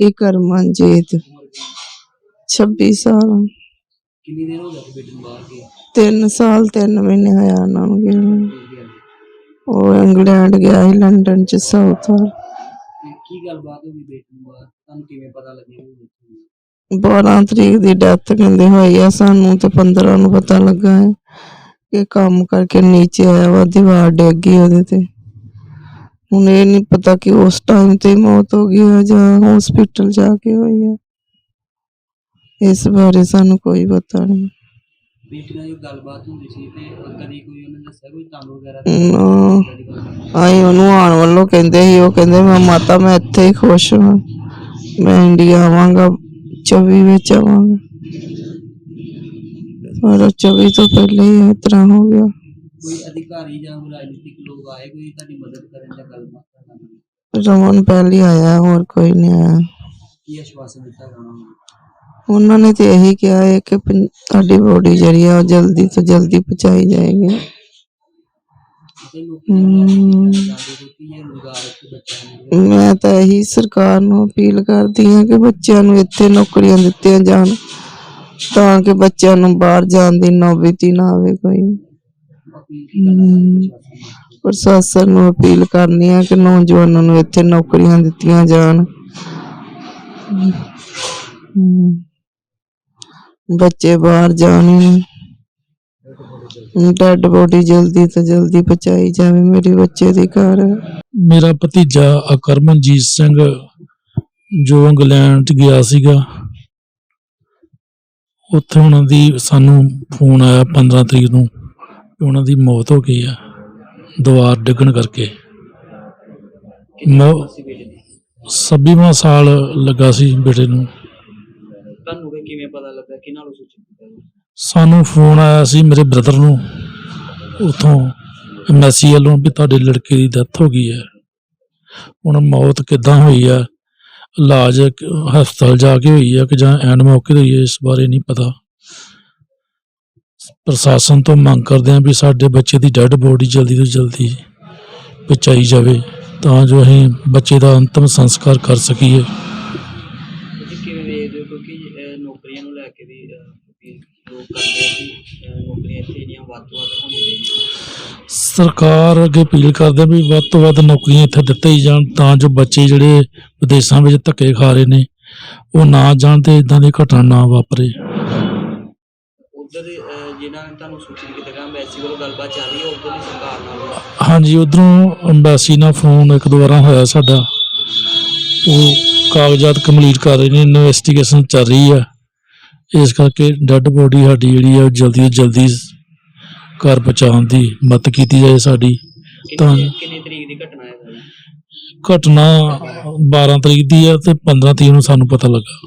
ਇਹ ਕਰਮਨਜੀਤ 26 ਸਾਲ। ਕਿੰਨੀ ਦੇਰ ਹੋ ਗਈ ਬੇਟੇ ਨੂੰ ਬਾਹਰ ਗਏ 3 ਸਾਲ 3 ਮਹੀਨੇ ਹੋਇਆ ਉਹਨਾਂ ਨੂੰ ਗਏ। ਉਹ ਇੰਗਲੈਂਡ ਗਿਆ ਸੀ ਲੰਡਨ ਚ ਸਾਊਥ ਵੱਲ। ਤੇ ਕੀ ਗੱਲਬਾਤ ਹੋ ਗਈ ਬੇਟੇ ਨੂੰ ਬਾਹਰ? ਤੁਹਾਨੂੰ ਕਿਵੇਂ ਪਤਾ ਲੱਗਿਆ ਵੀ ਬੇਟੇ ਨੂੰ 12 ਤਰੀਕ ਦੀ ਡੈਥ ਕਹਿੰਦੇ ਹੋਈ ਆ ਸਾਨੂੰ ਤੇ 15 ਨੂੰ ਪਤਾ ਲੱਗਾ ਹੈ ਕਿ ਕੰਮ ਕਰਕੇ ਨੀਚੇ ਆਇਆ ਵਾ ਦੀਵਾਰ ਡਿੱਗ ਗਈ ਉਹਦੇ ਤੇ। ਹੁਣ ਇਹ ਨਹੀਂ ਪਤਾ ਕਿ ਉਸ ਟਾਈਮ ਤੇ ਮੌਤ ਹੋ ਗਈ ਹੈ ਜਾਂ ਹਸਪੀਟਲ ਜਾ ਕੇ ਹੋਈ ਹੈ ਇਸ ਬਾਰੇ ਸਾਨੂੰ ਕੋਈ ਪਤਾ ਨਹੀਂ ਬੇਟੇ ਨਾਲ ਇਹ ਗੱਲਬਾਤ ਹੁੰਦੀ ਸੀ ਤੇ ਕਦੀ ਕੋਈ ਉਹਨੇ ਦੱਸਿਆ ਕੋਈ ਤੁਹਾਨੂੰ ਵਗੈਰਾ? ਨਾ। ਆਈ ਉਹਨੂੰ ਆਉਣ ਵੱਲੋਂ ਕਹਿੰਦੇ ਸੀ ਉਹ ਕਹਿੰਦੇ ਮੈਂ ਮਾਤਾ ਮੈਂ ਇੱਥੇ ਹੀ ਖੁਸ਼ ਹਾਂ। ਮੈਂ ਇੰਡੀਆ ਆਵਾਂਗਾ 24 ਵਿੱਚ ਆਵਾਂਗਾ। ਪਰ 24 ਤੋਂ ਪਹਿਲੇ ਹੀ ਇਸ ਤਰ੍ਹਾਂ ਹੋ ਗਿਆ। ਕੋਈ ਅਧਿਕਾਰੀ ਜਾਂ ਰਾਜਨੀਤਿਕ ਲੋਕ ਆਏ ਕੋਈ ਤੁਹਾਡੀ ਮਦਦ ਕਰਨ ਜਾਂ ਗੱਲਬਾਤ ਕਰਨ ਰਮਨ ਪਹਿਲੇ ਆਇਆ ਹੋਰ ਕੋਈ ਨਹੀਂ ਆਇਆ। ਕੀ ਆਸ਼ਵਾਸਨ ਦਿੱਤਾ ਉਹਨਾਂ ਨੂੰ? ਉਹਨਾਂ ਨੇ ਤੇ ਇਹੀ ਕਿਹਾ ਹੈ ਕਿ ਪੰ- ਤੁਹਾਡੀ ਬੋਡੀ ਜਿਹੜੀ ਆ ਉਹ ਜਲਦੀ ਤੋਂ ਜਲਦੀ ਪਹੁੰਚਾਈ ਜਾਏਗੀ। ਤੇ ਲੋਕੀ ਜਾਂਦੇ ਕਿਉਂਕਿ ਇਹ ਰੁਜ਼ਗਾਰ ਇੱਥੇ ਬੱਚਿਆਂ ਨੂੰ ਮੈਂ ਤਾਂ ਇਹੀ ਸਰਕਾਰ ਨੂੰ ਅਪੀਲ ਕਰਦੀ ਹਾਂ ਕਿ ਬੱਚਿਆਂ ਨੂੰ ਇੱਥੇ ਨੌਕਰੀਆਂ ਦਿੱਤੀਆਂ ਜਾਣ ਤਾਂ ਕਿ ਬੱਚਿਆਂ ਨੂੰ ਬਾਹਰ ਜਾਣ ਦੀ ਨੌਬਤ ਹੀ ਨਾ ਆਵੇ ਕੋਈ ਅਪੀਲ ਕੀ ਕਰਨਾ ਚਾਹੁੰਦੇ ਹੋ ਪ੍ਰਸ਼ਾਸਨ ਨੂੰ? ਅਪੀਲ ਕਰਨੀ ਹੈ ਕਿ ਨੌਜਵਾਨਾਂ ਨੂੰ ਇੱਥੇ ਨੌਕਰੀਆਂ ਦਿੱਤੀਆਂ ਜਾਣ। ਬੱਚੇ ਬਾਹਰ ਜਾਣ ਡੈਡ ਬੋਡੀ ਜਲਦੀ ਤੋਂ ਜਲਦੀ ਪਹੁੰਚਾਈ ਜਾਵੇ ਮੇਰੇ ਬੱਚੇ ਦੀ ਘਰ। ਮੇਰਾ ਭਤੀਜਾ ਅਕਰਮਨਜੀਤ ਸਿੰਘ ਜੋ ਇੰਗਲੈਂਡ ਚ ਗਿਆ ਸੀਗਾ ਉੱਥੇ ਉਹਨਾਂ ਦੀ ਸਾਨੂੰ ਫੋਨ ਆਇਆ 15 ਤਰੀਕ ਨੂੰ। ਉਹਨਾਂ ਦੀ ਮੌਤ ਹੋ ਗਈ ਆ। ਦੀਵਾਰ ਡਿੱਗਣ ਕਰਕੇ। ਮੌ- ਸੀ ਬੇਟੇ ਦੀ ਛੱਬੀਵਾਂ ਸਾਲ ਲੱਗਾ ਸੀ ਬੇਟੇ ਨੂੰ। ਤੁਹਾਨੂੰ ਕਿਵੇਂ ਪਤਾ ਲੱਗਾ? ਕਿਹਨਾਂ ਨੂੰ ਸੂਚਿਤ ਕੀਤਾ? ਸਾਨੂੰ ਫੋਨ ਆਇਆ ਸੀ ਮੇਰੇ ਬ੍ਰਦਰ ਨੂੰ। ਉਥੋਂ ਮੈਸੀ ਵੱਲੋਂ ਵੀ ਤੁਹਾਡੇ ਲੜਕੇ ਦੀ ਡੈਥ ਹੋ ਗਈ ਹੈ। ਹੁਣ ਮੌਤ ਕਿੱਦਾਂ ਹੋਈ ਆ? ਇਲਾਜ ਹਸਪਤਾਲ ਜਾ ਕੇ ਹੋਈ ਆ ਕਿ ਜਾਂ ਐਂਡ ਮੌਕੇ ਤੇ ਹੋਈ ਹੈ ਇਸ ਬਾਰੇ ਨਹੀਂ ਪਤਾ। ਪ੍ਰਸ਼ਾਸਨ ਤੋਂ ਮੰਗ ਕਰਦੇ ਹਾਂ ਵੀ ਸਾਡੇ ਬੱਚੇ ਦੀ ਡੈੱਡ ਬੋਡੀ ਜਲਦੀ ਤੋਂ ਜਲਦੀ ਪਹੁੰਚਾਈ ਜਾਵੇ ਤਾਂ ਜੋ ਅਸੀਂ ਬੱਚੇ ਦਾ ਅੰਤਮ ਸੰਸਕਾਰ ਕਰ ਸਕੀਏ। ਤੁਸੀਂ ਕਿਵੇਂ ਵੇਖਦੇ ਹੋ? ਕਿਉਂਕਿ ਅਹ, ਨੌਕਰੀਆਂ ਨੂੰ ਲੈ ਕੇ ਵੀ ਅਹ, ਵੀ ਲੋਕ ਕਰਦੇ ਆ ਕਿ ਅਹ, ਨੌਕਰੀਆਂ ਇੱਥੇ ਜਿਹੜੀਆਂ ਵੱਧ ਤੋਂ ਵੱਧ ਹੋਣੀਆਂ ਚਾਹੀਦੀਆਂ ਸਰਕਾਰ ਅੱਗੇ ਅਪੀਲ ਕਰਦੇ ਆ ਵੀ ਵੱਧ ਤੋਂ ਵੱਧ ਨੌਕਰੀਆਂ ਇੱਥੇ ਦਿੱਤੇ ਹੀ ਜਾਣ ਤਾਂ ਜੋ ਬੱਚੇ ਜਿਹੜੇ ਵਿਦੇਸ਼ਾਂ ਵਿੱਚ ਧੱਕੇ ਖਾ ਰਹੇ ਨੇ ਉਹ ਨਾ ਜਾਣ ਤੇ ਇਦਾਂ ਦੀ ਘਟਨਾ ਨਾ ਵਾਪਰੇ। ਉਧਰ ਜਿਨ੍ਹਾਂ ਨੇ ਤੁਹਾਨੂੰ ਸੂਚਿਤ ਕੀਤਾ ਗਿਆ ਐਮਬੈਸੀ ਵੱਲੋਂ ਗੱਲਬਾਤ ਚੱਲ ਰਹੀ ਹੈ ਉਧਰ ਦੀ ਸਰਕਾਰ ਨਾਲ ਹਾਂਜੀ ਉਧਰੋਂ ਅੰਬੈਸੀ ਨਾਲ ਫੋਨ ਇੱਕ ਦੋ ਵਾਰਾਂ ਹੋਇਆ ਸਾਡਾ। ਉਹ ਕਾਗਜ਼ਾਤ ਕੰਪਲੀਟ ਕਰ ਰਹੇ ਨੇ ਇਨਵੈਸਟੀਗੇਸ਼ਨ ਚੱਲ ਰਹੀ ਆ ਇਸ ਕਰਕੇ ਡੈੱਡ ਬੋਡੀ ਸਾਡੀ ਜਿਹੜੀ ਆ ਜਲਦੀ ਤੋਂ ਜਲਦੀ ਘਰ ਪਹੁੰਚਾਉਣ ਦੀ ਮਦਦ ਕੀਤੀ ਜਾਏ ਸਾਡੀ। ਤਾਂ ਕਿੰਨੀ ਤਰੀਕ ਦੀ ਘਟਨਾ ਹੈ ਘਟਨਾ 12 ਤਰੀਕ ਦੀ ਆ ਤੇ 15 ਤਰੀਕ ਨੂੰ ਸਾਨੂੰ ਪਤਾ ਲੱਗਾ।